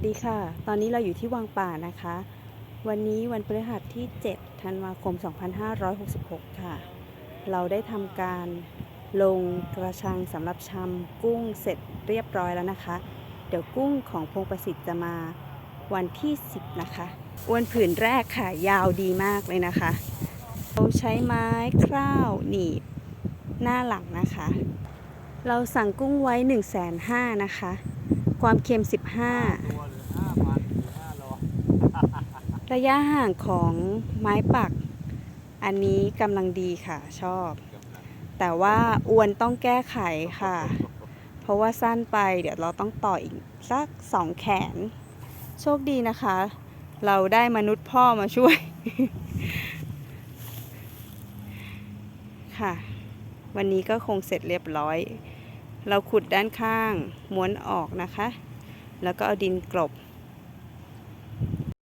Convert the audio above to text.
วัสดีค่ะ ตอนนี้เราอยู่ที่วังป่านะคะ วันนี้วันพฤหัสที่ 7 ธันวาคม 2566 ค่ะ เราได้ทำการลงกระชังสำหรับชำกุ้งเสร็จเรียบร้อยแล้วนะคะ เดี๋ยวกุ้งของพงประสิทธิ์จะมาวันที่ 10 นะคะอวนผืนแรกค่ะ ยาวดีมากเลยนะคะ เราใช้ไม้คร่าวหนีบหน้าหลังนะคะ เราสั่งกุ้งไว้ 1 5 0 0 0 0นะคะ ความเค็ม 15ตัวหรือห้าพันหรือห้าโลระยะห่างของไม้ปัก อันนี้กำลังดีค่ะชอบ แต่ว่าอวนต้องแก้ไขค่ะ เพราะว่าสั้นไปเดี๋ยวเราต้องต่ออีกสักสองแขน โชคดีนะคะ เราได้มนุษย์พ่อมาช่วย ค่ะ วันนี้ก็คงเสร็จเรียบร้อย เราขุดด้านข้างม้วนออกนะคะ แล้วก็เอาดินกลบ